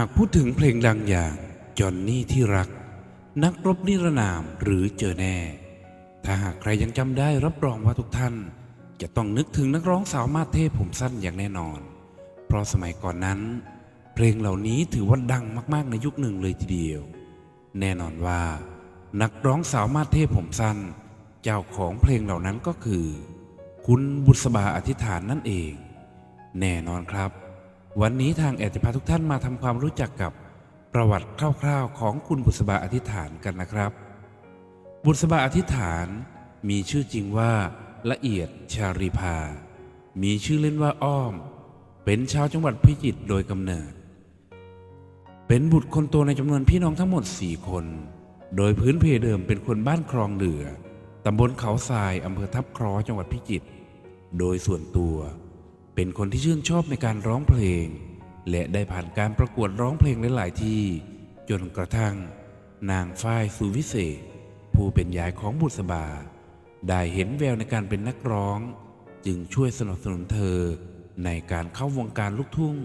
ากพูดถึงเพลงดังอย่างจอนนี่ที่รัก นักรบนิรนามหรือเจอแน่ ถ้าหากใครยังจำได้รับรองว่าทุกท่าน จะต้องนึกถึงนักร้องสาวมาเทพผมสั้นอย่างแน่นอน เพราะสมัยก่อนนั้น เพลงเหล่านี้ถือว่าดังมากๆในยุคหนึ่งเลยทีเดียว แน่นอนว่า นักร้องสาวมาเทพผมสั้น เจ้าของเพลงเหล่านั้นก็คือ คุณบุษบาอธิษฐานนั่นเอง แน่นอนครับ วันนี้ทางแอดจะพาทุกท่านมาทำความรู้จักกับประวัติคร่าวๆ ของคุณบุษบาอธิษฐานกันนะครับ บุษบาอธิษฐานมีชื่อจริงว่าละเอียดชารีภามีชื่อเล่นว่าอ้อม เป็นชาวจังหวัดพิจิตรโดยกำเนิด เป็นบุตรคนโตในจำนวนพี่น้องทั้งหมด 4 คน โดยพื้นเพเดิมเป็นคนบ้านคลองเหลือตำบลเขาทรายอำเภอทับคล้อจังหวัดพิจิตร โดยส่วนตัวเเป็นคนที่ชื่นชอบในการร้องเพลง และได้ผ่านการประกวดร้องเพลงหลาย ๆ ที่ จนกระทั่ง นางฝ้ายสุวิเศษ ผู้เป็นยายของบุษบา ได้เห็นแววในการเป็นนักร้อง จึงช่วยสนับสนุนเธอในการเข้าวงการลูกทุ่ง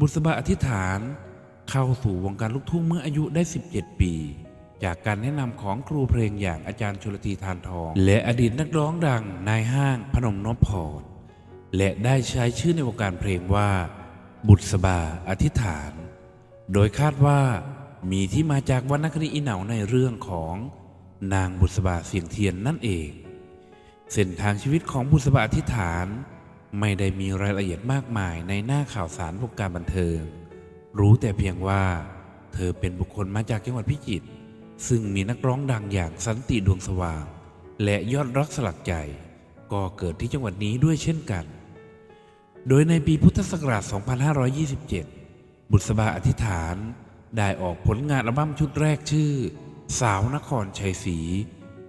บุษบาอธิษฐานเข้าสู่วงการลูกทุ่งเมื่ออายุได้ 17 ปี จากการแนะนำของครูเพลงอย่างอาจารย์ชลธีทานทอง และอดีตนักร้องดังนายห้างพนมนพพร และได้ใช้ชื่อในวงการเพลงว่า บุษบาอธิษฐาน โดยคาดว่ามีที่มาจากวรรณคดีอีเหนาในเรื่องของนางบุษบาเสียงเทียนนั่นเอง เส้นทางชีวิตของบุษบาอธิษฐาน ไม่ได้มีรายละเอียดมากมายในหน้าข่าวสารวงการบันเทิง รู้แต่เพียงว่า เธอเป็นบุคคลมาจากจังหวัดพิจิตร ซึ่งมีนักร้องดังอย่างสันติดวงสว่าง และยอดรักสลักใจ ก็เกิดที่จังหวัดนี้ด้วยเช่นกัน โดยในปีพุทธศักราช 2527 บุษบาอธิษฐานได้ออกผลงานอัลบั้มชุดแรกชื่อ สาวนครชัยศรี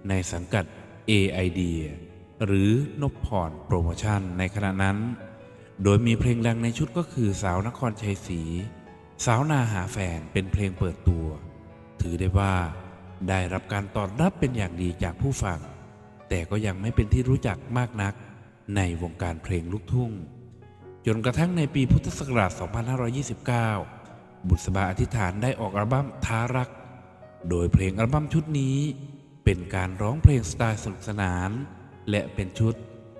ในสังกัด AID หรือนพพรโปรโมชั่นในขณะนั้น โดยมีเพลงดังในชุดก็คือสาวนครชัยศรีสาวนาหาแฟนเป็นเพลงเปิดตัว ถือได้ว่าได้รับการตอบรับเป็นอย่างดีจากผู้ฟัง แต่ก็ยังไม่เป็นที่รู้จักมากนักในวงการเพลงลูกทุ่ง จนกระทั่งในปีพุทธศักราช 2529 บุษบาอธิษฐานได้ออกอัลบั้มท้ารัก โดยเพลงอัลบั้มชุดนี้เป็นการร้องเพลงสไตล์สนุกสนาน และเป็นชุด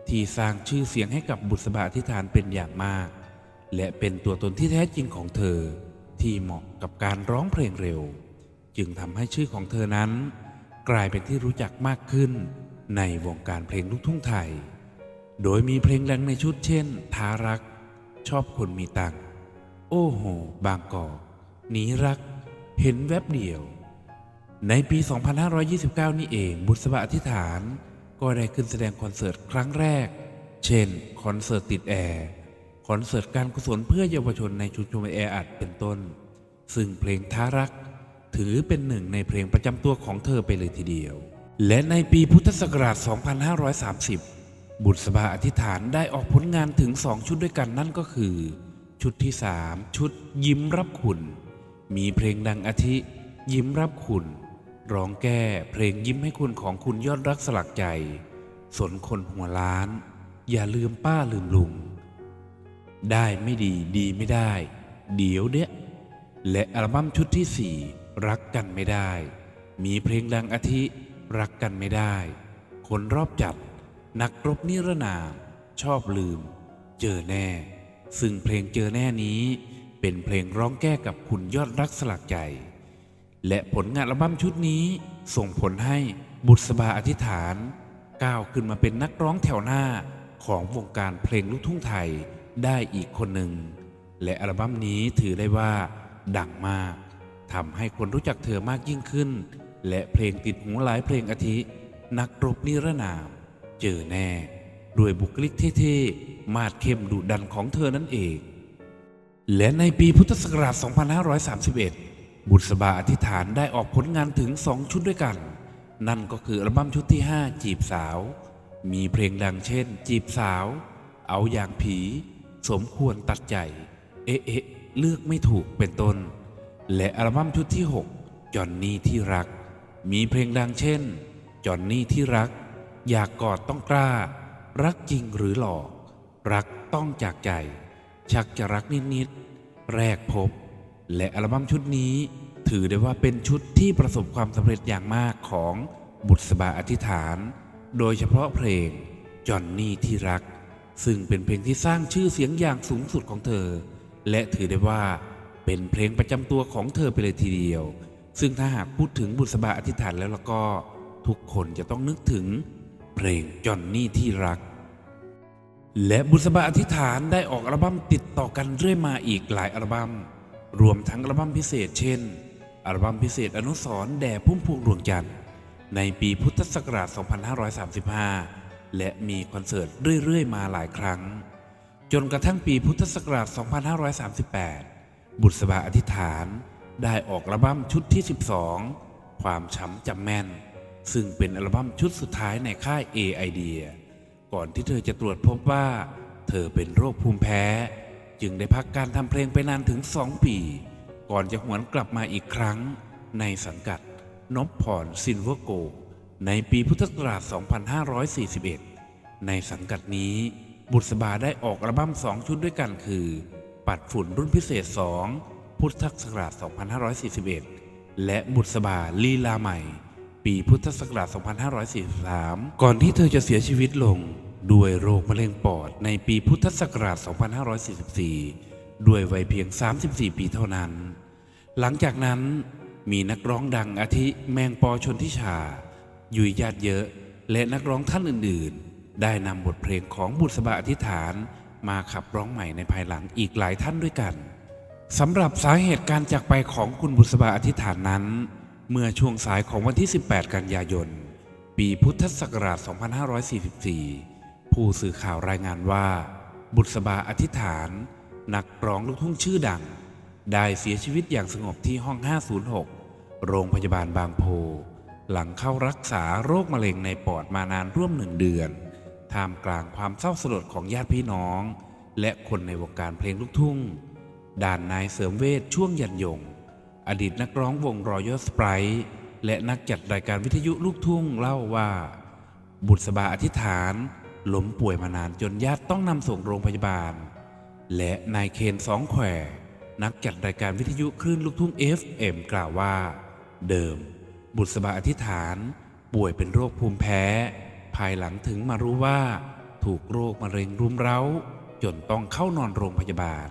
ที่สร้างชื่อเสียงให้กับบุษบาอธิษฐานเป็นอย่างมาก และเป็นตัวตนที่แท้จริงของเธอ ที่เหมาะกับการร้องเพลงเร็ว จึงทำให้ชื่อของเธอนั้น กลายเป็นที่รู้จักมากขึ้น ในวงการเพลงลูกทุ่งไทย โดยมีเพลงดังในชุดเช่น ทารัก ชอบคนมีตังค์โอ้โห บางกอกหนีรัก เห็นแวบเดียว ในปี 2529 นี่เองบุษบาอธิษฐาน ก็ได้ขึ้นแสดงคอนเสิร์ตครั้งแรก เช่น คอนเสิร์ตติดแอร์คอนเสิร์ตการกุศลเพื่อเยาวชนในชุมชนแออัดเป็นต้น ซึ่งเพลงท้ารัก ถือเป็นหนึ่งในเพลงประจำตัวของเธอไปเลยทีเดียว และในปีพุทธศักราช 2530 บุษบาอธิษฐานได้ออกผลงานถึงสองชุดด้วยกันนั่นก็คือ ชุดที่สามชุดยิ้มรับคุณ มีเพลงดังอาทิ ยิ้มรับคุณ ร้องแก้เพลงยิ้มให้คุณของคุณยอดรักสลักใจ สนคนหัวล้าน อย่าลืมป้าลืมลุง ได้ไม่ดีดีไม่ได้ เดี๋ยวเดะและอัลบั้มชุดที่สี่รักกันไม่ได้ มีเพลงดังอาทิ รักกันไม่ได้ คนรอบจัด นักรบนิรนาม ชอบลืม เจอแน่ ซึ่งเพลงเจอแน่นี้ เป็นเพลงร้องแก้กับคุณยอดรักสลักใจ และผลงานอัลบั้มชุดนี้ ส่งผลให้บุษบาอธิษฐาน ก้าวขึ้นมาเป็นนักร้องแถวหน้าของวงการเพลงลูกทุ่งไทยได้อีกคนหนึ่ง และอัลบั้มนี้ถือได้ว่า ดังมากทำให้คนรู้จักเธอมากยิ่งขึ้น และเพลงติดหูหลายเพลงอาทิ นักรบนิรนาม เจอแน่ด้วยบุคลิกเท่ๆ มาดเข้มดุดันของเธอนั่นเอง และในปีพุทธศักราช 2531 บุษบาอธิษฐานได้ออกผลงานถึง 2 ชุดด้วยกัน นั่นก็คืออัลบั้มชุดที่ 5 จีบสาว มีเพลงดังเช่น จีบสาว เอาอย่างผี สมควรตัดใจ เอ๊ะเอ๊ะเลือกไม่ถูกเป็นต้น และอัลบั้มชุดที่ 6จอนนี่ที่รัก มีเพลงดังเช่นจอนนี่ที่รัก อยากกอดต้องกล้า รักจริงหรือหลอก รักต้องจากใจ ชักจะรักนิดๆแรกพบ และอัลบั้มชุดนี้ ถือได้ว่าเป็นชุดที่ประสบความสำเร็จอย่างมากของบุษบาอธิษฐาน โดยเฉพาะเพลงจอนนี่ที่รัก ซึ่งเป็นเพลงที่สร้างชื่อเสียงอย่างสูงสุดของเธอ และถือได้ว่าเป็นเพลงประจำตัวของเธอไปเลยทีเดียว ซึ่งถ้าหากพูดถึงบุษบาอธิษฐานแล้วแล้วก็ ทุกคนจะต้องนึกถึง เพลงจอนนี่ที่รัก และบุษบาอธิษฐานได้ออกอัลบั้มติดต่อกันเรื่อยมาอีกหลายอัลบั้มรวมทั้งอัลบั้มพิเศษเช่น อัลบั้มพิเศษอนุสรณ์แด่พุ่มพวงดวงจันทร์ในปีพุทธศักราช 2535 และมีคอนเสิร์ตเรื่อย ๆ มาหลายครั้ง จนกระทั่งปีพุทธศักราช 2538 บุษบาอธิษฐานได้ออกอัลบั้มชุดที่ 12 ความช้ำจำแม่น ซึ่งเป็นอัลบั้มชุดสุดท้ายในค่าย A Idea ก่อนที่เธอจะตรวจพบว่า เธอเป็นโรคภูมิแพ้ จึงได้พักการทำเพลงไปนานถึง2ปี ก่อนจะหวนกลับมาอีกครั้ง ในสังกัดนพพรซินเวอร์โก ในปีพุทธศักราช 2541 ในสังกัดนี้ บุษบาได้ออกอัลบั้ม2ชุดด้วยกันคือ ปัดฝุ่นรุ่นพิเศษ 2 พุทธศักราช 2541 และบุษบาลีลาใหม่ ปีพุทธศักราช 2543 ก่อนที่เธอจะเสียชีวิตลง ด้วยโรคมะเร็งปอดในปีพุทธศักราช 2544 ด้วยวัยเพียง 34 ปีเท่านั้น หลังจากนั้นมีนักร้องดังอาทิแมงปอชนทิชา ยุยญาติเยอะ และนักร้องท่านอื่นๆ ได้นำบทเพลงของบุษบาอธิษฐานมาขับร้องใหม่ในภายหลังอีกหลายท่านด้วยกันสำหรับสาเหตุการจากไปของคุณบุษบาอธิษฐานนั้น เมื่อช่วงสายของวันที่ 18 กันยายน ปีพุทธศักราช 2544 ผู้สื่อข่าวรายงานว่า บุษบาอธิษฐาน นักร้องลูกทุ่งชื่อดัง ได้เสียชีวิตอย่างสงบที่ห้อง 506 โรงพยาบาลบางโพ หลังเข้ารักษาโรคมะเร็งในปอดมานานร่วมหนึ่งเดือน ท่ามกลางความเศร้าสลดของญาติพี่น้อง และคนในวงการเพลงลูกทุ่งด่านนายเสริมเวชช่วงยันยง อดีตนักร้องวงรอยัลสไปร์และนักจัดรายการวิทยุลูกทุ่งเล่าว่า บุษบาอธิษฐานล้มป่วยมานานจนญาติต้องนำส่งโรงพยาบาล และนายเคนสองแขวนักจัดรายการวิทยุคลื่นลูกทุ่ง FM กล่าวว่า เดิม บุษบาอธิษฐาน ป่วยเป็นโรคภูมิแพ้ ภายหลังถึงมารู้ว่า ถูกโรคมะเร็งรุมเร้า จนต้องเข้านอนโรงพยาบาล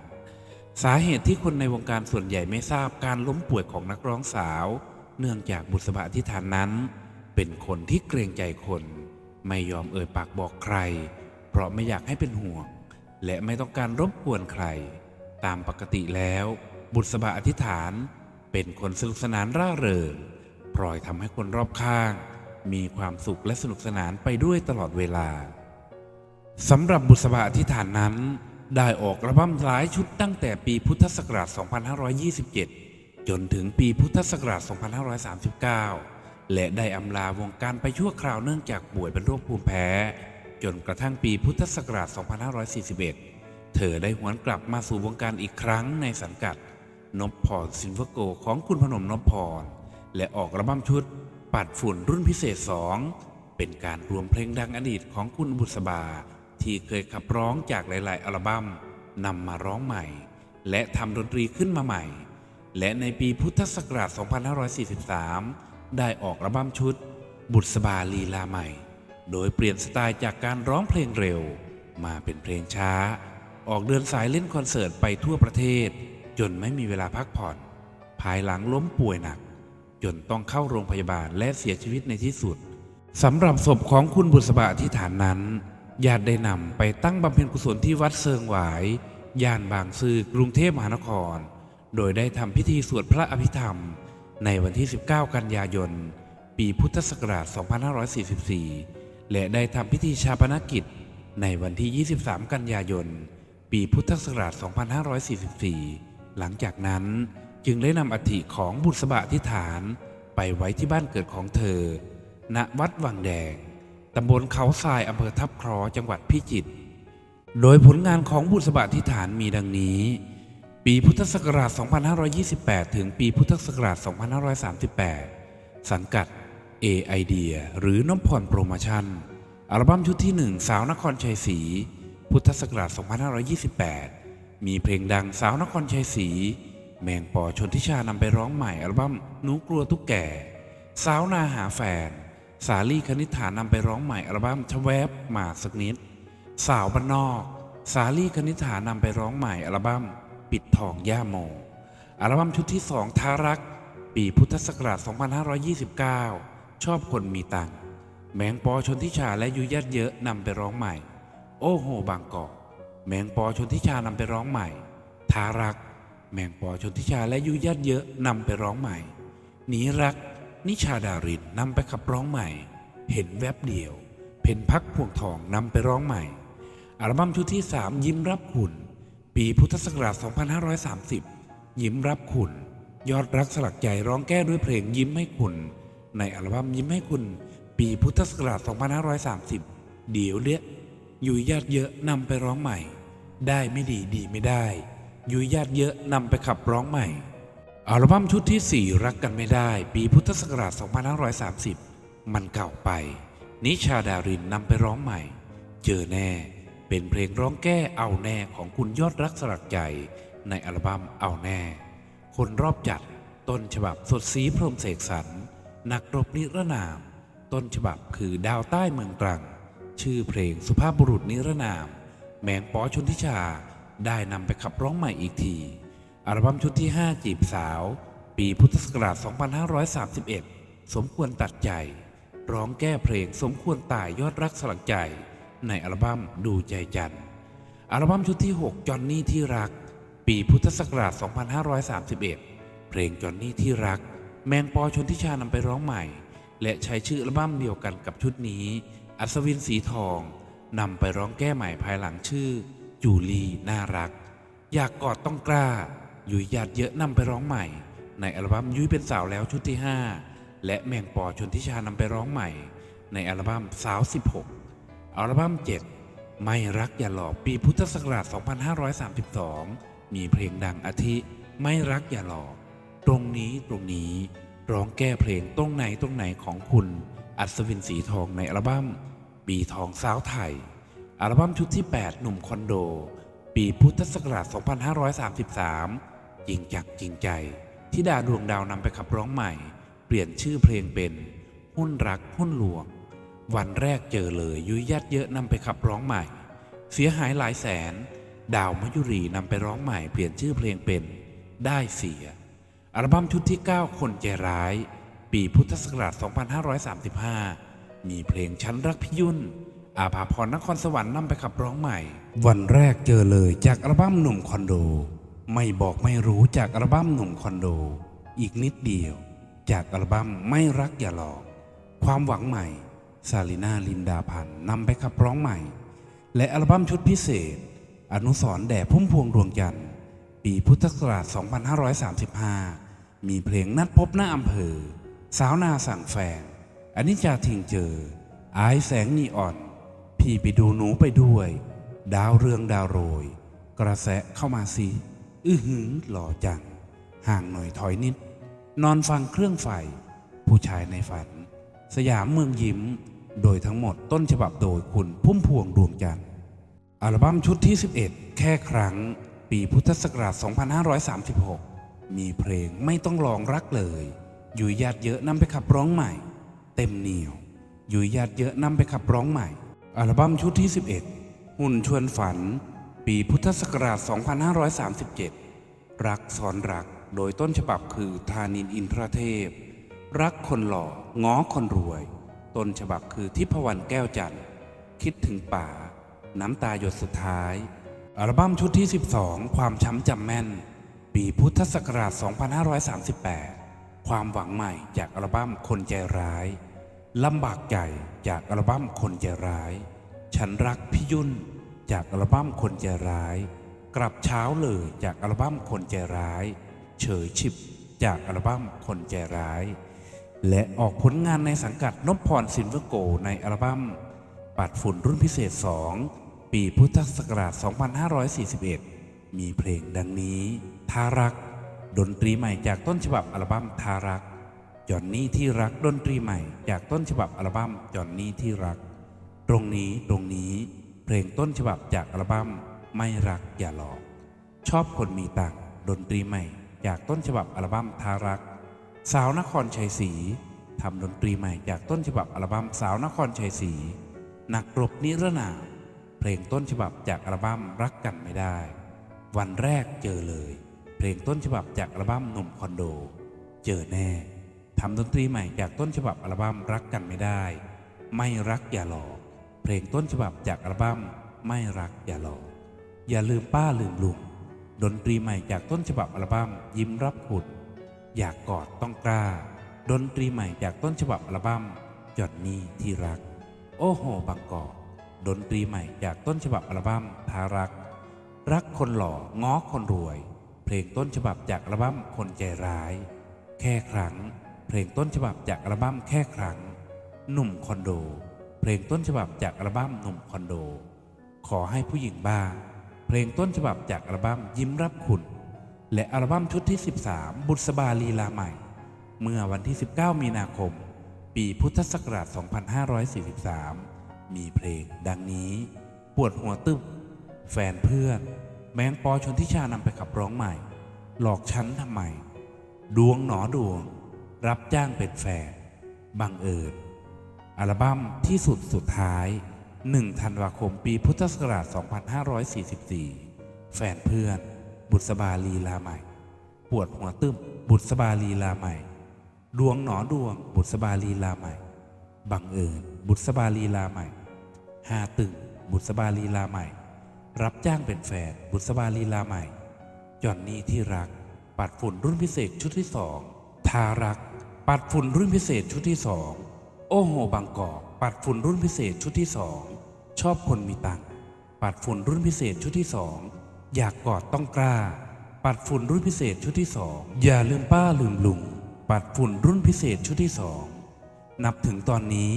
สาเหตุที่คนในวงการส่วนใหญ่ไม่ทราบการล้มป่วยของนักร้องสาว เนื่องจากบุษบาอธิฐานนั้น เป็นคนที่เกรงใจคน ไม่ยอมเอ่ยปากบอกใคร เพราะไม่อยากให้เป็นห่วง และไม่ต้องการรบกวนใคร ตามปกติแล้ว บุษบาอธิษฐาน เป็นคนสนุกสนานร่าเริงพลอยทำให้คนรอบข้าง มีความสุขและสนุกสนานไปด้วยตลอดเวลาสำหรับบุษบาอธิษฐานนั้น ได้ออกอัลบั้มหลายชุดตั้งแต่ปีพุทธศักราช 2527 จนถึงปีพุทธศักราช 2539 และได้อำลาวงการไปชั่วคราวเนื่องจากป่วยเป็นโรคภูมิแพ้ จนกระทั่งปีพุทธศักราช 2541 เธอได้หวนกลับมาสู่วงการอีกครั้งในสังกัดนพพรซินเวอร์โกของคุณพนมนพพร และออกอัลบั้มชุด ปัดฝุ่นรุ่นพิเศษ 2 เป็นการรวมเพลงดังอดีตของคุณบุษบา ที่เคยขับร้องจากหลาย ๆ อัลบั้มนำมาร้องใหม่ และทำดนตรีขึ้นมาใหม่ และในปีพุทธศักราช 2543 ได้ออกอัลบั้มชุด บุษบาลีลาใหม่ โดยเปลี่ยนสไตล์จากการร้องเพลงเร็ว มาเป็นเพลงช้า ออกเดินสายเล่นคอนเสิร์ตไปทั่วประเทศ จนไม่มีเวลาพักผ่อน ภายหลังล้มป่วยหนัก จนต้องเข้าโรงพยาบาลและเสียชีวิตในที่สุดสำหรับศพของคุณบุษบาที่ฐานนั้น ญาติได้นำไปตั้งบำเพ็ญกุศลที่วัดเซิงหวายย่านบางซื่อกรุงเทพมหานคร โดยได้ทำพิธีสวดพระอภิธรรม ในวันที่ 19 กันยายน ปีพุทธศักราช 2544 และได้ทำพิธีชาปนกิจ ในวันที่ 23 กันยายน ปีพุทธศักราช 2544 หลังจากนั้นจึงได้นำอัฐิของบุษบาทิฐาน ไปไว้ที่บ้านเกิดของเธอ ณ วัดวังแดง ตำบลเขาทรายอำเภอทับครอจังหวัดพิจิตร โดยผลงานของบุษบาทิฐานมีดังนี้ ปีพุทธศักราช 2528 ถึงปีพุทธศักราช 2538 สังกัด A Idea หรือน้ำพรโปรโมชั่น อัลบั้มชุดที่ 1 สาวนครชัยศรี พุทธศักราช 2528 มีเพลงดังสาวนครชัยศรี แมงปอชนทิชานำไปร้องใหม่อัลบั้มหนูกลัวตุ๊กแก่ สาวนาหาแฟน สาลี่คณิษฐานำไปร้องใหม่อัลบั้มชแวบมาสักนิด สาวบ้านนอก สาลี่คณิษฐานำไปร้องใหม่อัลบั้มปิดทองย่าโม อัลบั้มชุดที่สองทารัก ปีพุทธศักราช 2529 ชอบคนมีตังแมงปอชนทิชาและยุยยัดเยอะนำไปร้องใหม่ โอ้โหบางกอกแมงปอชนทิชานำไปร้องใหม่ ทารัก แมงปอชนทิชาและยุยยัดเยอะนำไปร้องใหม่หนีรัก นิชาดารินนำไปขับร้องใหม่ เห็นแวบเดียว เพนพักพวงทองนำไปร้องใหม่ อัลบั้มชุดที่ 3 ยิ้มรับคุณ ปีพุทธศักราช 2530 ยิ้มรับคุณ ยอดรักสลักใจร้องแก้ด้วยเพลงยิ้มให้คุณ ในอัลบั้มยิ้มให้คุณ ปีพุทธศักราช 2530 เดี๋ยวเลี้ยอยู่ญาติเยอะนำไปร้องใหม่ ได้ไม่ดีดีไม่ได้ อยู่ญาติเยอะนำไปขับร้องใหม่ อัลบั้มชุดที่ 4 รักกันไม่ได้ ปีพุทธศักราช 2530 มันเก่าไป นิชาดารินนำไปร้องใหม่ เจอแน่ เป็นเพลงร้องแก้เอาแน่ของคุณยอดรักสลักใจ ในอัลบั้มเอาแน่ คนรอบจัด ต้นฉบับสดสีพรมเสกสรรนักรบนิรนาม ต้นฉบับคือดาวใต้เมืองตรัง ชื่อเพลงสุภาพบุรุษนิรนาม แมงปอชนทิชาได้นำไปขับร้องใหม่อีกที อัลบั้มชุดที่ 5 จีบสาว ปีพุทธศักราช 2531 สมควรตัดใจ ร้องแก้เพลงสมควรตายยอดรักสลักใจ ในอัลบั้มดูใจจันทร์อัลบั้มชุดที่ 6จอนนี่ที่รัก ปีพุทธศักราช 2531 เพลงจอนนี่ที่รัก แมงปอชนทิชานำไปร้องใหม่ และใช้ชื่ออัลบั้มเดียวกันกับชุดนี้ อัศวินสีทองนำไปร้องแก้ใหม่ภายหลังชื่อ จูลีน่ารัก อยากกอดต้องกล้า ยุยญาติเยอะนำไปร้องใหม่ ในอัลบั้มยุ้ยเป็นสาวแล้วชุดที่ 5 และแมงปอชนทิชานำไปร้องใหม่ ในอัลบั้มสาว 16 อัลบั้ม 7 ไม่รักอย่าหลอกปีพุทธศักราช 2532 มีเพลงดังอาทิ ไม่รักอย่าหลอก ตรงนี้ตรงนี้ร้องแก้เพลงตรงไหนตรงไหนของคุณ อัศวินสีทองในอัลบั้มปีทองสาวไทย อัลบั้มชุดที่ 8 หนุ่มคอนโด ปีพุทธศักราช 2533 จริงจักจริงใจที่ดาดวงดาวนำไปขับร้องใหม่ เปลี่ยนชื่อเพลงเป็น หุ้นรักหุ้นหลวง วันแรกเจอเลยยุยยัดเยอะนำไปขับร้องใหม่ เสียหายหลายแสน ดาวมยุรีนำไปร้องใหม่ เปลี่ยนชื่อเพลงเป็น ได้เสีย อัลบั้มชุดที่ 9 คนใจร้าย ปีพุทธศักราช 2535 มีเพลงฉันรักพิยุนอาภาพรนครสวรรค์นำไปขับร้องใหม่ วันแรกเจอเลยจากอัลบั้มหนุ่มคอนโด ไม่บอกไม่รู้จากอัลบั้มหนุ่มคอนโด อีกนิดเดียว จากอัลบั้มไม่รักอย่าหลอก ความหวังใหม่ซาลิน่าลินดาพันนำไปขับร้องใหม่ และอัลบั้มชุดพิเศษ อนุสรณ์แด่พุ่มพวงดวงจันทร์ปีพุทธศักราช 2535 มีเพลงนัดพบหน้าอำเภอ สาวนาสั่งแฟนอนิจจาทิ้งเจอ อายแสงนีออน พี่ไปดูหนูไปด้วย ดาวเรืองดาวโรย กระแสเข้ามาสิ อื้อหือหล่อจัง ห่างหน่อยถอยนิด นอนฟังเครื่องไฟ ผู้ชายในฝัน สยามเมืองยิ้ม โดยทั้งหมดต้นฉบับโดยคุณพุ่มพวงดวงจันทร์อัลบั้มชุดที่ 11 แค่ครั้ง ปีพุทธศักราช 2536 มีเพลงไม่ต้องลองรักเลยอยู่ญาติเยอะนำไปขับร้องใหม่ เต็มเหนียวอยู่ญาติเยอะนำไปขับร้องใหม่ อัลบั้มชุดที่ 11 หุ่นชวนฝัน ปีพุทธศักราช 2537 รักซ้อนรักโดยต้นฉบับคือธานินอินทรเทพ รักคนหล่อง้อคนรวย ต้นฉบับคือทิพวรรณแก้วจันทร์ คิดถึงป่า น้ำตาหยดสุดท้าย อัลบั้มชุดที่ 12 ความช้ำจำแม่น ปีพุทธศักราช 2538 ความหวังใหม่จากอัลบั้มคนใจร้ายลำบากใจจากอัลบั้มคนใจร้าย ฉันรักพี่ยุ่น จากอัลบั้มคนใจร้าย กลับเช้าเลยจากอัลบั้มคนใจร้าย เฉยฉิบจากอัลบั้มคนใจร้าย และออกผลงานในสังกัดนพพรสินเวโกในอัลบั้มปัดฝุ่นรุ่นพิเศษ 2 ปีพุทธศักราช 2541 มีเพลงดังนี้ ทารัก ดนตรีใหม่จากต้นฉบับอัลบั้มทารักจอนนี่ที่รักดนตรีใหม่จากต้นฉบับอัลบั้มจอนนี่ที่รัก ตรงนี้ตรงนี้ เพลงต้นฉบับจากอัลบั้มไม่รักอย่าหลอก ชอบคนมีตังค์ดนตรีใหม่ จากต้นฉบับอัลบั้มทารัก สาวนครชัยศรีทำดนตรีใหม่จากต้นฉบับอัลบั้มสาวนครชัยศรีนักรบนิรนามเพลงต้นฉบับจากอัลบั้มรักกันไม่ได้ วันแรกเจอเลย เพลงต้นฉบับจากอัลบั้มหนุ่มคอนโด เจอแน่ทำดนตรีใหม่จากต้นฉบับอัลบั้มรักกันไม่ได้ ไม่รักอย่าหลอก เพลงต้นฉบับจากอัลบั้มไม่รักอย่าหลอกอย่าลืมป้าลืมลุงดนตรีใหม่จากต้นฉบับอัลบั้มยิ้มรับขุด อยากกอดต้องกล้า ดนตรีใหม่จากต้นฉบับอัลบั้มจอดนี่ที่รัก โอ้โหบางกอกดนตรีใหม่จากต้นฉบับอัลบั้มทารัก รักคนหล่อง้อคนรวย เพลงต้นฉบับจากอัลบั้มคนใจร้าย แค่ครั้ง เพลงต้นฉบับจากอัลบั้มแค่ครั้ง หนุ่มคอนโด เพลงต้นฉบับจากอัลบั้มหนุ่มคอนโด ขอให้ผู้หญิงบ้างเพลงต้นฉบับจากอัลบั้มยิ้มรับคุณ และอัลบั้มชุดที่ 13 บุษบาลีลาใหม่ เมื่อวันที่ 19 มีนาคม ปีพุทธศักราช 2543 มีเพลงดังนี้ ปวดหัวตึบแฟนเพื่อน แมงปอชนทิชานำไปขับร้องใหม่ หลอกฉันทำไม ดวงหนอดวง รับจ้างเป็นแฟนบังเอิญ อัลบั้มที่สุดสุดท้าย 1 ธันวาคมปีพุทธศักราช 2544 แฟนเพื่อน บุษบาลีลาใหม่ ปวดหัวตึมบุษบาลีลาใหม่ ดวงหนอดวง บุษบาลีลาใหม่ บังเอิญบุษบาลีลาใหม่หาตึงบุษบาลีลาใหม่ รับจ้างเป็นแฟน บุษบาลีลาใหม่ จอนนี่ที่รัก ปัดฝุ่นรุ่นพิเศษชุดที่สองทารัก ปัดฝุ่นรุ่นพิเศษชุดที่สอง อ้โหบางกอกปัดฝุ่นรุ่นพิเศษชุดที่สองชอบคนมีตังปัดฝุ่นรุ่นพิเศษชุดที่สองอยากกอดต้องกล้า ปัดฝุ่นรุ่นพิเศษชุดที่สองอย่าลืมป้าลืมลุง ปัดฝุ่นรุ่นพิเศษชุดที่สองนับถึงตอนนี้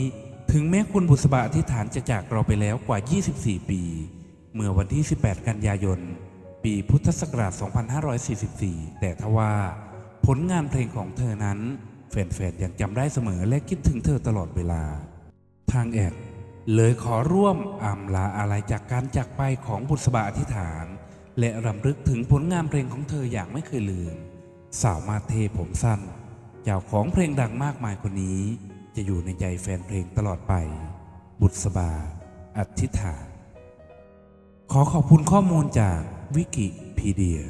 ถึงแม้คุณบุษบาอธิษฐานจะจากเราไปแล้วกว่า 24 ปี เมื่อวันที่ 18 กันยายน ปีพุทธศักราช 2544 แต่ทว่าผลงานเพลงของเธอนั้น แฟนๆยังจำได้เสมอและคิดถึงเธอตลอดเวลา ทางแอดเลยขอร่วมอำลาอะไรจากการจากไปของบุษบาอธิษฐาน และรำลึกถึงผลงานเพลงของเธออย่างไม่เคยลืม สาวมาเทผมสั้น เจ้าของเพลงดังมากมายคนนี้ จะอยู่ในใจแฟนเพลงตลอดไป บุษบาอธิษฐาน ขอขอบคุณข้อมูลจากวิกิพีเดีย